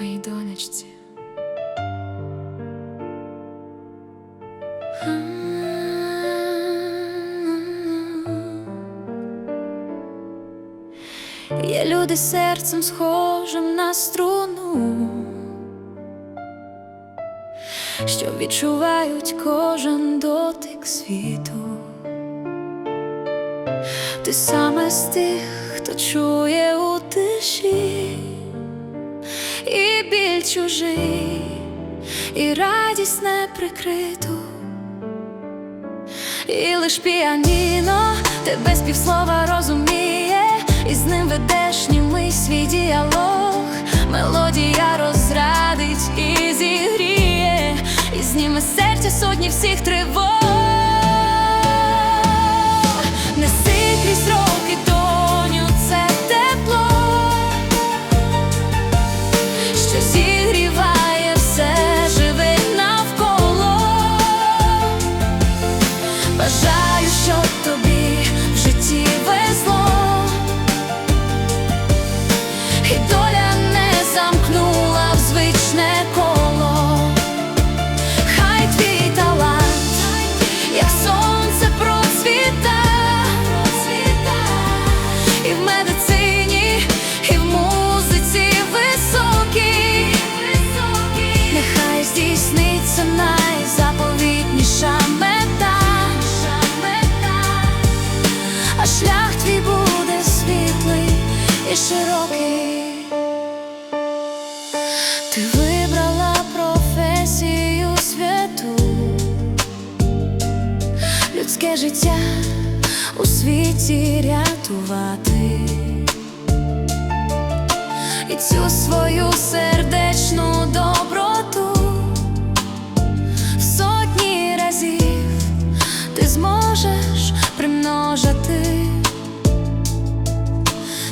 моїй донечці. Є люди серцем схожим на струну, що відчувають кожен дотик світу. Ти саме з тих, хто чує у чужий, і радість неприкриту, і лиш піаніно тебе з півслова розуміє, і з ним ведеш німий свій діалог, мелодія розрадить і зігріє, і зніме серця сотні всіх тривог. Неси крізь роки, здійсниться найзаповітніша мета, а шлях твій буде світлий і широкий. Ти вибрала професію святу, людське життя у світі рятувати, і цю свою сердечну примножити.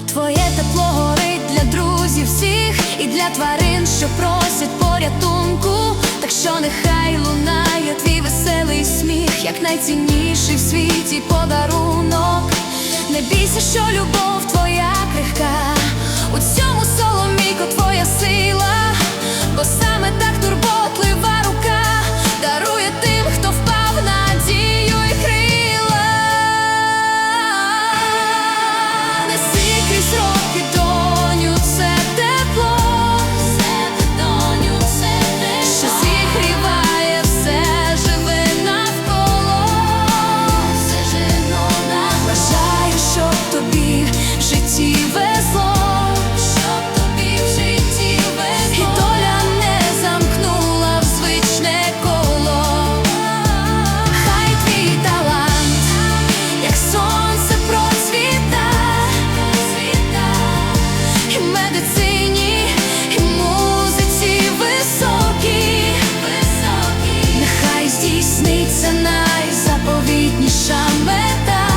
Твоє тепло горить для друзів всіх і для тварин, що просять порятунку. Так що нехай лунає твій веселий сміх, як найцінніший в світі подарунок. Не бійся, що любов твоя нехай здійсниться найзаповітніша мета,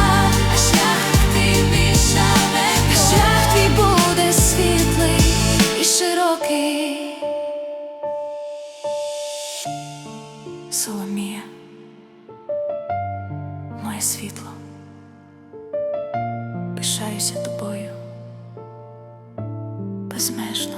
шлях твій більша мета, твій буде світлий і широкий. Соломія, моє світло. безмежно.